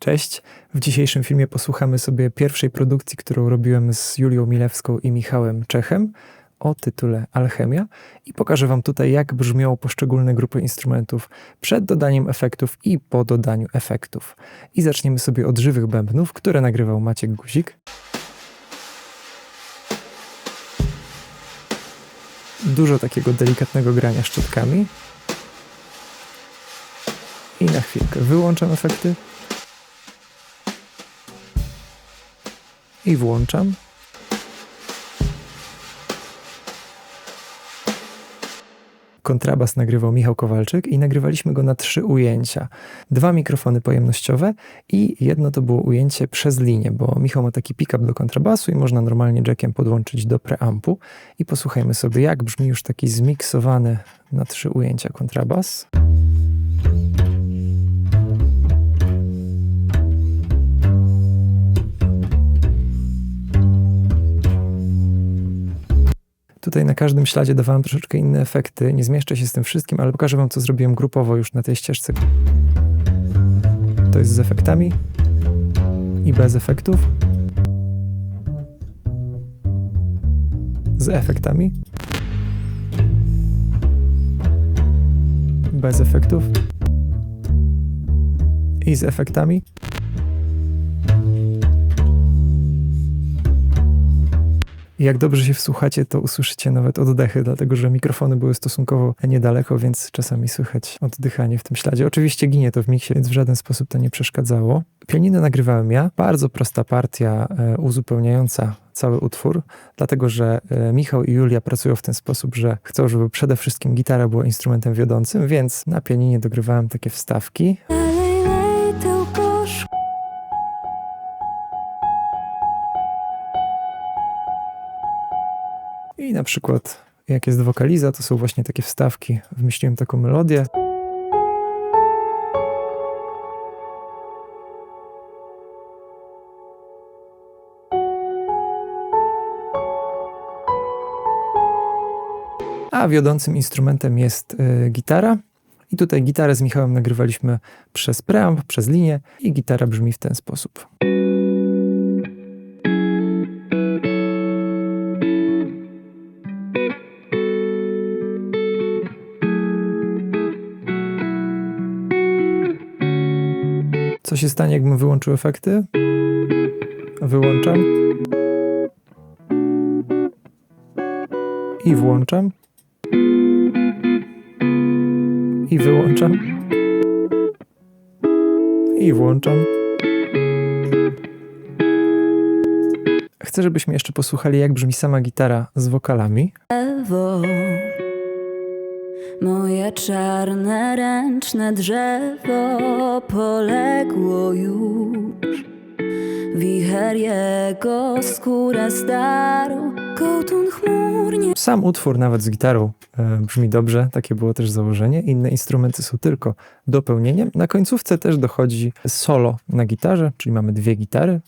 Cześć. W dzisiejszym filmie posłuchamy sobie pierwszej produkcji, którą robiłem z Julią Milewską i Michałem Czechem o tytule Alchemia i pokażę Wam tutaj, jak brzmią poszczególne grupy instrumentów przed dodaniem efektów i po dodaniu efektów. I zaczniemy sobie od żywych bębnów, które nagrywał Maciek Guzik. Dużo takiego delikatnego grania szczotkami. I na chwilkę wyłączam efekty. I włączam. kontrabas nagrywał Michał Kowalczyk i nagrywaliśmy go na trzy ujęcia. Dwa mikrofony pojemnościowe i jedno to było ujęcie przez linię, bo Michał ma taki pick-up do kontrabasu i można normalnie jackiem podłączyć do preampu. I posłuchajmy sobie, jak brzmi już taki zmiksowany na trzy ujęcia kontrabas. Tutaj na każdym śladzie dawałem troszeczkę inne efekty. Nie zmieszczę się z tym wszystkim, ale pokażę Wam, co zrobiłem grupowo już na tej ścieżce. To jest z efektami i bez efektów. Z efektami. Bez efektów. I z efektami. I jak dobrze się wsłuchacie, to usłyszycie nawet oddechy, dlatego że mikrofony były stosunkowo niedaleko, więc czasami słychać oddychanie w tym śladzie. Oczywiście ginie to w miksie, więc w żaden sposób to nie przeszkadzało. Pianinę nagrywałem ja. Bardzo prosta partia e, uzupełniająca cały utwór, dlatego że e, Michał i Julia pracują w ten sposób, że chcą, żeby przede wszystkim gitara była instrumentem wiodącym, więc na pianinie dogrywałem takie wstawki. I na przykład, jak jest wokaliza, to są właśnie takie wstawki. Wymyśliłem taką melodię. A wiodącym instrumentem jest y, gitara. I tutaj gitarę z Michałem nagrywaliśmy przez preamp, przez linię i gitara brzmi w ten sposób. Co się stanie, jakbym wyłączył efekty? Wyłączam. I włączam. I wyłączam. I włączam. Chcę, żebyśmy jeszcze posłuchali, jak brzmi sama gitara z wokalami. Moje czarne ręczne drzewo poległo już. Wicher jego skórę starą, kołtun chmurnie. Sam utwór nawet z gitarą e, brzmi dobrze, takie było też założenie. Inne instrumenty są tylko dopełnieniem. Na końcówce też dochodzi solo na gitarze, czyli mamy dwie gitary,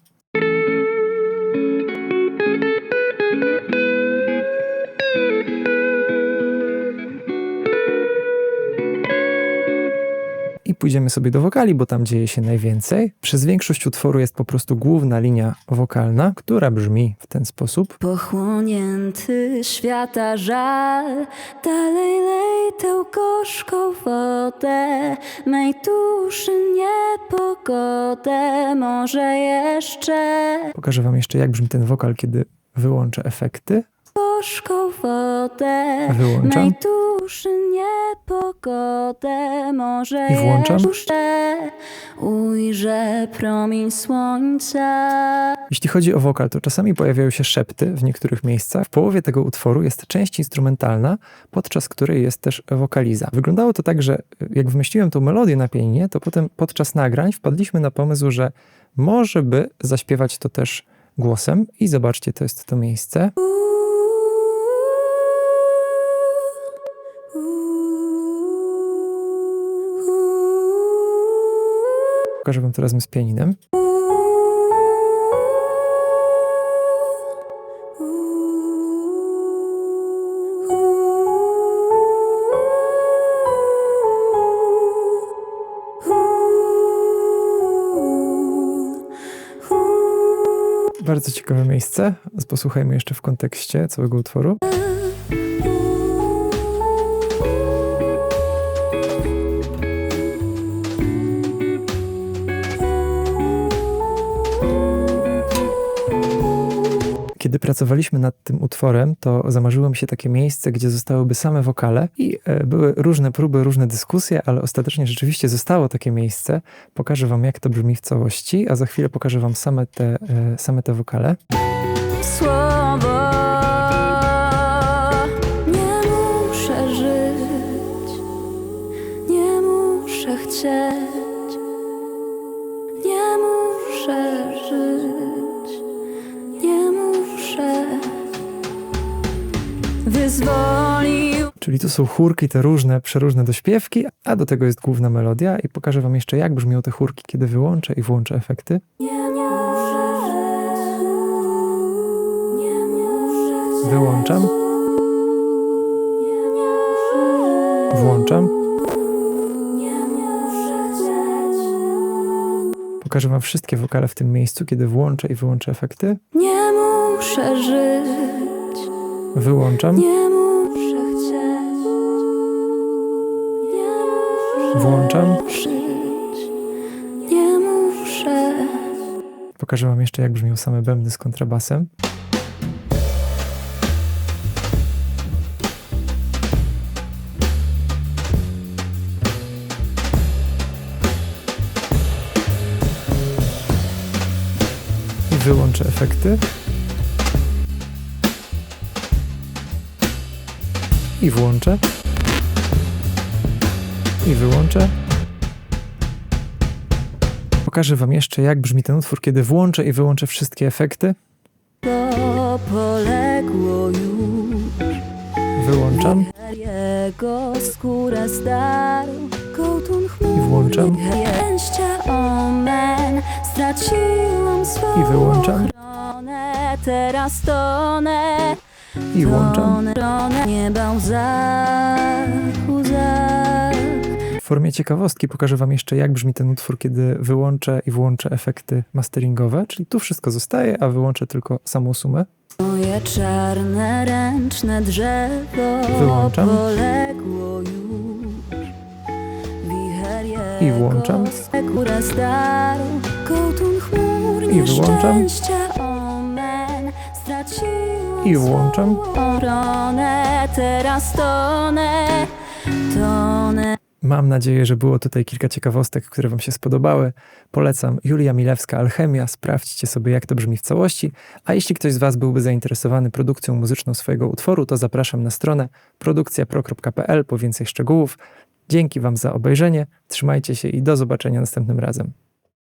pójdziemy sobie do wokali, bo tam dzieje się najwięcej. Przez większość utworu jest po prostu główna linia wokalna, która brzmi w ten sposób. Pochłonięty świata żal, dalej lej tę gorzką wodę, mej duszy niepogodę, może jeszcze... Pokażę wam jeszcze, jak brzmi ten wokal, kiedy wyłączę efekty gorzką wodę, Wyłączam. mej duszy niepogodę, może I włączam. jeszcze ujrzę promień słońca. Jeśli chodzi o wokal, to czasami pojawiają się szepty w niektórych miejscach. W połowie tego utworu jest część instrumentalna, podczas której jest też wokaliza. Wyglądało to tak, że jak wymyśliłem tą melodię na pianinie, to potem podczas nagrań wpadliśmy na pomysł, że może by zaśpiewać to też głosem i zobaczcie, to jest to miejsce. Pokażę wam to razem z pianinem. Bardzo ciekawe miejsce. Posłuchajmy jeszcze w kontekście całego utworu. Kiedy pracowaliśmy nad tym utworem, to zamarzyło mi się takie miejsce, gdzie zostałyby same wokale i e, były różne próby, różne dyskusje, ale ostatecznie rzeczywiście zostało takie miejsce. Pokażę wam, jak to brzmi w całości, a za chwilę pokażę wam same te, e, same te wokale. słowo. Nie muszę żyć, nie muszę chcieć, Czyli tu są chórki, te różne, przeróżne dośpiewki, a do tego jest główna melodia i pokażę wam jeszcze, jak brzmią te chórki, kiedy wyłączę i włączę efekty. Wyłączam, włączam. Pokażę wam wszystkie wokale w tym miejscu, kiedy włączę i wyłączę efekty. Nie muszę żyć, Wyłączam, włączam. nie muszę. Pokażę wam jeszcze, jak brzmią same bębny z kontrabasem. I wyłączę efekty. I włączę. I wyłączę. Pokażę wam jeszcze, jak brzmi ten utwór, kiedy włączę i wyłączę wszystkie efekty. To poległo już, Wyłączam jego skórę starą, i włączam. I wyłączam. teraz tonę, I włączam. tonę, tonę, formie ciekawostki pokażę wam jeszcze, jak brzmi ten utwór, kiedy wyłączę i włączę efekty masteringowe, czyli tu wszystko zostaje, a wyłączę tylko samą sumę. Moje czarne ręczne drzewo Wyłączam. poległo już. Wicher I jego włączam. kołtun chmur I nieszczęścia, omen, I włączam. swą teraz tonę, tonę. Mam nadzieję, że było tutaj kilka ciekawostek, które Wam się spodobały. Polecam Julia Milewska Alchemia. Sprawdźcie sobie, jak to brzmi w całości. A jeśli ktoś z Was byłby zainteresowany produkcją muzyczną swojego utworu, to zapraszam na stronę produkcjapro.pl po więcej szczegółów. Dzięki Wam za obejrzenie. Trzymajcie się i do zobaczenia następnym razem.